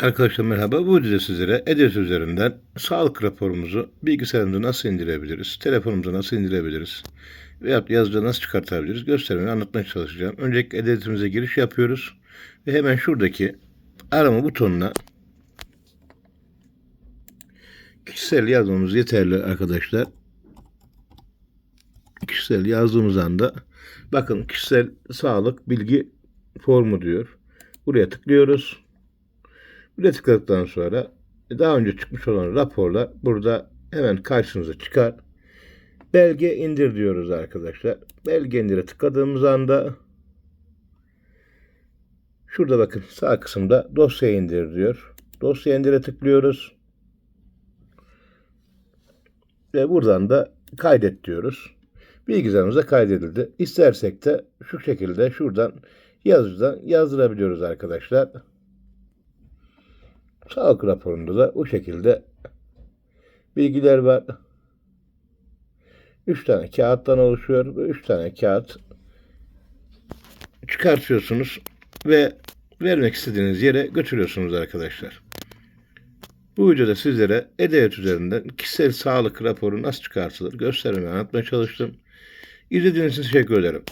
Arkadaşlar merhaba. Bu videoda sizlere EDES üzerinden sağlık raporumuzu bilgisayarımıza nasıl indirebiliriz, telefonumuza nasıl indirebiliriz veya yazıcıda nasıl çıkartabiliriz göstermeye anlatmaya çalışacağım. Öncelikle EDES'imize giriş yapıyoruz ve hemen şuradaki arama butonuna kişisel yazmamız yeterli arkadaşlar. Kişisel yazdığımız anda bakın kişisel sağlık bilgi formu diyor. Buraya tıklıyoruz. Buraya tıkladıktan sonra daha önce çıkmış olan raporlar burada hemen karşınıza çıkar. Belge indir diyoruz arkadaşlar. Belge indire tıkladığımız anda şurada bakın sağ kısımda dosya indir diyor. Dosya indire tıklıyoruz. Ve buradan da kaydet diyoruz. Bilgisayarımıza kaydedildi. İstersek de şu şekilde şuradan yazıcıdan yazdırabiliyoruz arkadaşlar. Sağlık raporunda da bu şekilde bilgiler var. 3 tane kağıttan oluşuyor. Bu 3 tane kağıt çıkartıyorsunuz ve vermek istediğiniz yere götürüyorsunuz arkadaşlar. Bu videoda sizlere EDEVET üzerinden kişisel sağlık raporu nasıl çıkartılır göstermeye anlatmaya çalıştım. İzlediğiniz için teşekkür ederim.